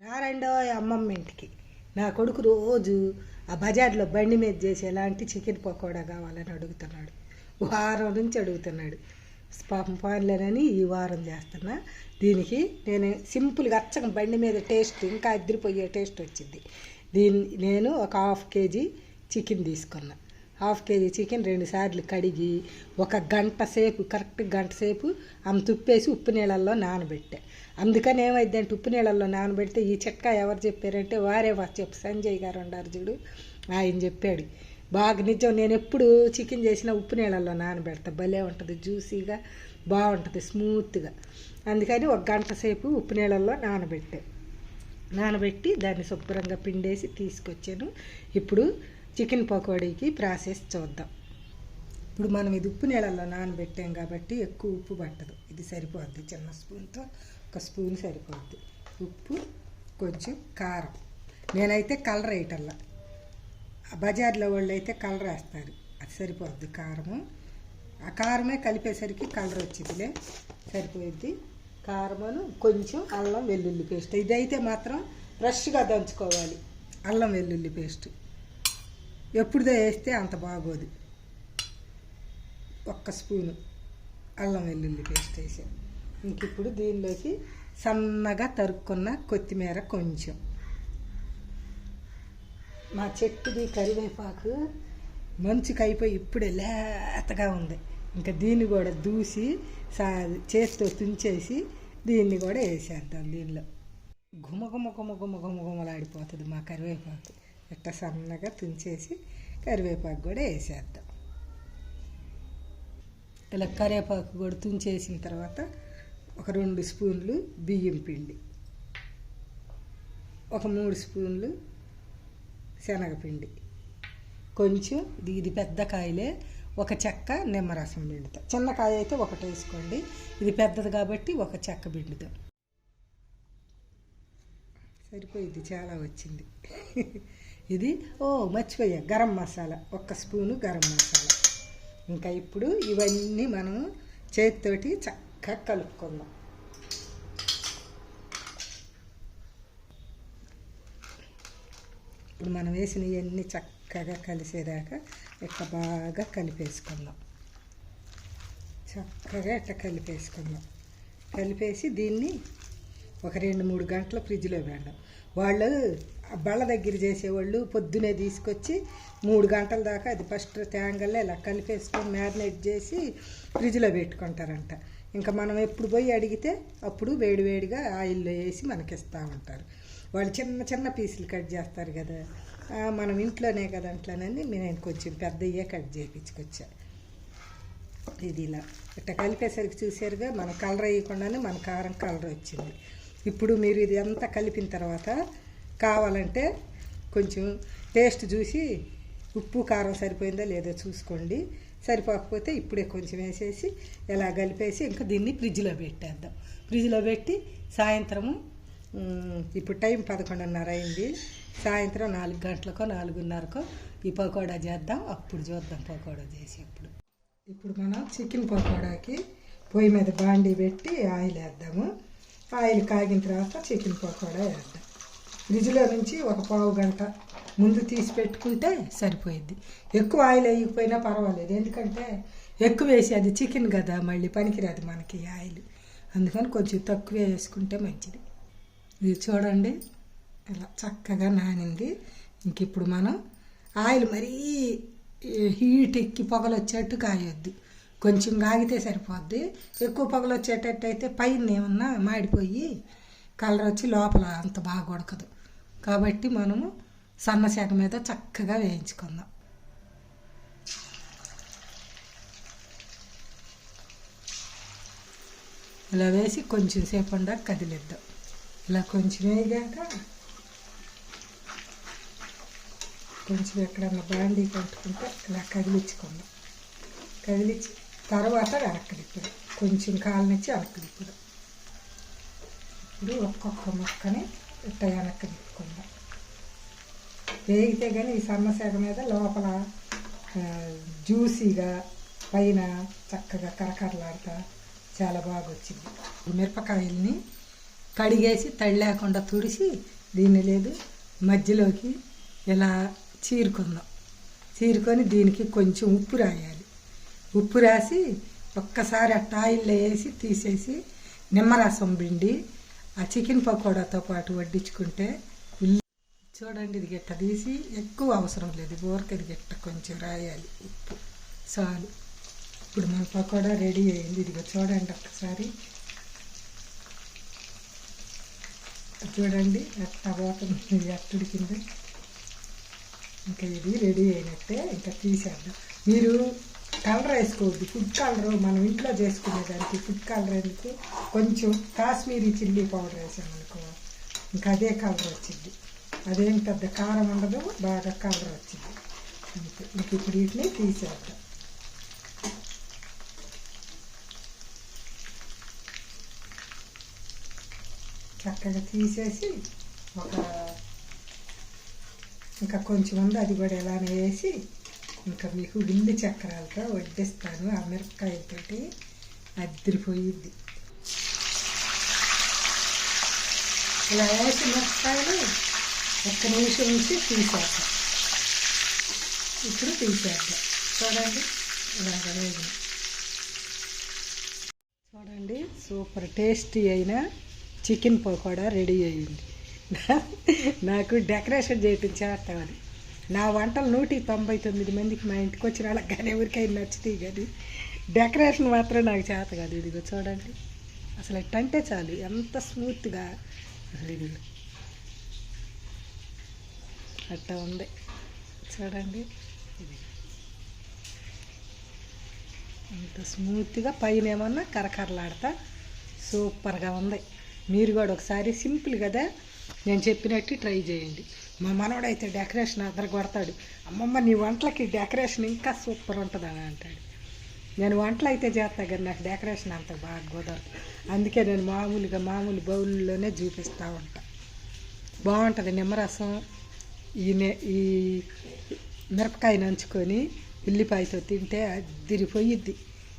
రారండో అమ్మమ్మ ఇంటికి. నా కొడుకు రోజు ఆ బజార్లో బండి మీద చేసి ఎలాంటి చికెన్ పకోడా కావాలని అడుగుతున్నాడు. వారం నుంచి అడుగుతున్నాడు. పాపం పాన్లేనని ఈ వారం చేస్తున్నా. దీనికి నేను సింపుల్గా అచ్చగా బండి మీద టేస్ట్ ఇంకా అదిరిపోయే టేస్ట్ వచ్చింది. దీన్ని నేను ఒక హాఫ్ కేజీ చికెన్ తీసుకున్నా. హాఫ్ కేజీ చికెన్ రెండు సార్లు కడిగి ఒక గంట సేపు కరెక్ట్ గంట సేపు ఆమె తుప్పేసి ఉప్పు నీళ్ళల్లో నానబెట్టా. అందుకని ఏమైందంటే ఉప్పు నీళ్ళల్లో నానబెడితే ఈ చిట్కా ఎవరు చెప్పారంటే వారే వారు చెప్పు. సంజయ్ గారు ఉన్నారు చూడు ఆయన చెప్పాడు బాగా నిజం నేను ఎప్పుడు చికెన్ చేసిన ఉప్పు నీళ్ళల్లో నానబెడతా. భలే ఉంటుంది జ్యూసీగా బాగుంటుంది స్మూత్గా. అందుకని ఒక గంట సేపు ఉప్పు నీళ్ళల్లో నానబెట్టా. నానబెట్టి దాన్ని శుభ్రంగా పిండేసి తీసుకొచ్చాను. ఇప్పుడు చికెన్ పకోడీకి ప్రాసెస్ చూద్దాం. ఇప్పుడు మనం ఇది ఉప్పు నీళ్ళల్లో నానబెట్టాం కాబట్టి ఎక్కువ ఉప్పు పట్టదు. ఇది సరిపోద్ది చిన్న స్పూన్తో. ఒక స్పూన్ సరిపోద్ది. ఉప్పు కొంచెం కారం. నేనైతే కలర్ వేయటల్లా ఆ బజార్లో వాళ్ళు అయితే కలర్ వేస్తారు. అది సరిపోద్ది కారము. ఆ కారమే కలిపేసరికి కలర్ వచ్చిందిలే సరిపోయిద్ది. కారమును కొంచెం అల్లం వెల్లుల్లి పేస్ట్. ఇదైతే మాత్రం ఫ్రెష్గా దంచుకోవాలి. అల్లం వెల్లుల్లి పేస్ట్. ఎప్పుడుదో వేస్తే అంత బాగోదు. ఒక్క స్పూను అల్లం వెల్లుల్లి పేస్ట్ వేసాం ఇంక ఇప్పుడు దీనిలోకి సన్నగా తరుక్కున్న కొత్తిమీర కొంచెం. మా చెట్టుది కరివేపాకు మంచుకి అయిపోయి ఇప్పుడే లేతగా ఉంది. ఇంకా దీన్ని కూడా దూసి సా చేతితో తుంచేసి దీన్ని కూడా వేసేద్దాం దీనిలో. ఘుమ ఘుమ ఘుమ ఘుమ ఘుమ ఘుమలాడిపోతుంది మా కరివేపాకు. ఇట్లా సన్నగా తుంచేసి కరివేపాకు కూడా వేసేద్దాం. ఇలా కరివేపాకు కూడా తుంచేసిన తర్వాత ఒక రెండు స్పూన్లు బియ్యం పిండి ఒక మూడు స్పూన్లు శనగపిండి. కొంచెం ఇది ఇది పెద్ద కాయలే ఒక చెక్క నిమ్మరసం పిండుతాం. చిన్న కాయ అయితే ఒకటి వేసుకోండి ఇది పెద్దది కాబట్టి ఒక చెక్క పిండుతాం. సరిపోయింది చాలా వచ్చింది. ఇది ఓ మర్చిపోయా. గరం మసాలా. ఒక్క స్పూను గరం మసాలా. ఇంకా ఇప్పుడు ఇవన్నీ మనం చేతితోటి చక్కగా కలుపుకుందాం. ఇప్పుడు మనం వేసిన ఇవన్నీ చక్కగా కలిసేదాకా ఇట్లా బాగా కలిపేసుకుందాం. చక్కగా ఇట్లా కలిపేసుకుందాం. కలిపేసి దీన్ని ఒక రెండు మూడు గంటలు ఫ్రిడ్జ్లో పెడదాం వాళ్ళు బళ్ళ దగ్గర చేసేవాళ్ళు పొద్దునే తీసుకొచ్చి మూడు గంటల దాకా అది ఫస్ట్ తేంగల్లో ఇలా కలిపేసుకొని మ్యారినేట్ చేసి ఫ్రిడ్జ్లో పెట్టుకుంటారంట. ఇంకా మనం ఎప్పుడు పోయి అడిగితే అప్పుడు వేడివేడిగా ఆయిల్లో వేసి మనకి ఇస్తూ ఉంటారు. వాళ్ళు చిన్న చిన్న పీసులు కట్ చేస్తారు కదా. మనం ఇంట్లోనే కదా అట్లనని నేను కొంచెం పెద్దయ్యే కట్ చేయించుకొచ్చా ఇది ఇలా. ఇట్లా కలిపేసరికి చూసారుగా మన కలర్ వేయకుండానే మన కారం కలర్ వచ్చింది. ఇప్పుడు మీరు ఇది అంతా కలిపిన తర్వాత కావాలంటే కొంచెం టేస్ట్ చూసి ఉప్పు కారం సరిపోయిందో లేదో చూసుకోండి. సరిపోకపోతే ఇప్పుడే కొంచెం వేసేసి ఇలా కలిపేసి ఇంకా దీన్ని ఫ్రిడ్జ్లో పెట్టేద్దాం. ఫ్రిడ్జ్లో పెట్టి సాయంత్రము ఇప్పుడు టైం పదకొండున్నర అయింది. సాయంత్రం నాలుగు గంటలకో నాలుగున్నరకో ఈ పకోడా చేద్దాం. అప్పుడు చూద్దాం పకోడా చేసేప్పుడు ఇప్పుడు మనం చికెన్ పకోడాకి పొయ్యి మీద బాండీ పెట్టి ఆయిల్ వేద్దాము. ఆయిల్ కాగిన తర్వాత చికెన్ పకోడా వేద్దాం ఫ్రిడ్జ్లో నుంచి ఒక పావు గంట ముందు తీసి పెట్టుకుంటే సరిపోయిద్ది. ఎక్కువ ఆయిల్ వేయకపోయినా పర్వాలేదు. ఎందుకంటే ఎక్కువ వేసి అది చికెన్ కదా మళ్ళీ పనికిరాదు మనకి ఆయిల్. అందుకని కొంచెం తక్కువ వేసుకుంటే మంచిది. ఇది చూడండి. ఇలా చక్కగా నానింది. ఇంక ఇప్పుడు మనం ఆయిల్ మరీ హీట్ ఎక్కి పొగలు వచ్చేట్టు కాయొద్దు. కొంచెం ఆగితే సరిపోద్ది. ఎక్కువ పొగలు వచ్చేటట్టు అయితే పైన ఏమన్నా మాడిపోయి కలర్ వచ్చి లోపల అంత బాగా ఉడకదు. కాబట్టి మనము సన్న శాఖ మీద చక్కగా వేయించుకుందాం. ఇలా వేసి కొంచెం సేపు ఉండా కదిలిద్దాం. ఇలా కొంచెం వేగాక కొంచెం ఎక్కడన్నా బాండీ కట్టుకుంటే ఇలా కదిలించుకుందాం. కదిలించి తర్వాత వెనక్కి తిప్పడం కొంచెం కాలనిచ్చి వెనక్కి తిప్పడం ఇప్పుడు ఒక్కొక్క ముక్కని ఇట్ట వెనక్కి తిప్పుకుందాం. వేగితే కానీ ఈ సన్నసేగ మీద లోపల జ్యూసీగా పైన చక్కగా కరకరలాడుతా చాలా బాగా వచ్చింది మిరపకాయల్ని కడిగేసి తడి లేకుండా తుడిసి దీన్ని లేదు మధ్యలోకి ఇలా చీరుకుందాం. చీరుకొని దీనికి కొంచెం ఉప్పు రాయాలి. ఉప్పు రాసి ఒక్కసారి ఆ టాయిల్లో వేసి తీసేసి నిమ్మరసం పిండి ఆ చికెన్ పకోడాతో పాటు వడ్డించుకుంటే ఉల్లి చూడండి ఇది గిట్ట తీసి ఎక్కువ అవసరం లేదు. ఊరక ఇది గిట్ట కొంచెం రాయాలి ఉప్పు. చాలు. ఇప్పుడు మన పకోడా రెడీ అయింది. ఇదిగో చూడండి ఒక్కసారి. చూడండి ఎట్ట పోతుంది ఎట్ట ఉడికింది ఇంకా ఇది రెడీ అయినట్టే. ఇంకా తీసేద్దాం. మీరు కలర్ వేసుకోవద్దు. ఫుడ్ కలర్ మనం ఇంట్లో చేసుకునేదానికి ఫుడ్ కలర్ ఎందుకు? కొంచెం కాశ్మీరీ చిల్లీ పౌడర్ వేసాం అనుకో ఇంకా అదే కలర్ వచ్చింది. అదేం పెద్ద కారం ఉండదు బాగా కలర్ వచ్చింది. అంతే. ఇంక ఇప్పుడు వీటిని తీసేద్దాం. చక్కగా తీసేసి ఒక ఇంకా కొంచెం ఉంది అది కూడా ఇలానే వేసి ఇంకా మీకు ఉల్లి చక్రాలతో వడ్డిస్తాను ఆ మిరపకాయలతోటి అద్దరిపోయిద్ది. ఇలా వేసి మిరపకాయలు ఒక్క నిమిషం నుంచి తీసేద్దాం. ఇప్పుడు తీసేద్దాం. చూడండి ఇలాగ చూడండి సూపర్ టేస్టీ అయిన చికెన్ పకోడా రెడీ అయ్యింది. నాకు డెకరేషన్ చేయటం చేస్తామని నా వంటలు నూటి తొంభై తొమ్మిది మందికి మా ఇంటికి వచ్చిన వాళ్ళకి కానీ ఎవరికైనా నచ్చుతాయి కానీ డెకరేషన్ మాత్రం నాకు చేత కాదు. ఇదిగో చూడండి. అసలు ఎట్టంటే చాలు. ఎంత స్మూత్గా. అసలు అట్టా ఉంది. చూడండి. ఇది అంత స్మూత్గా. పైన ఏమన్నా కరకరలాడతా. సూపర్గా ఉంది. మీరు కూడా ఒకసారి సింపుల్ కదా. నేను చెప్పినట్టు ట్రై చేయండి. మా మనవడైతే డెకరేషన్ అద్దరు కొడతాడు అమ్మమ్మ నీ వంటలకి డెకరేషన్ ఇంకా సూపర్ ఉంటుంది అని అంటాడు. నేను వంటలు అయితే చేస్తా కానీ నాకు డెకరేషన్ అంత బాగా కుదరదు. అందుకే నేను మామూలుగా మామూలు బౌల్లోనే చూపిస్తూ ఉంటా. బాగుంటుంది నిమ్మరసం ఈ నె ఈ మిరపకాయ నంచుకొని ఉల్లిపాయతో తింటే అదిరిపోయిద్ది.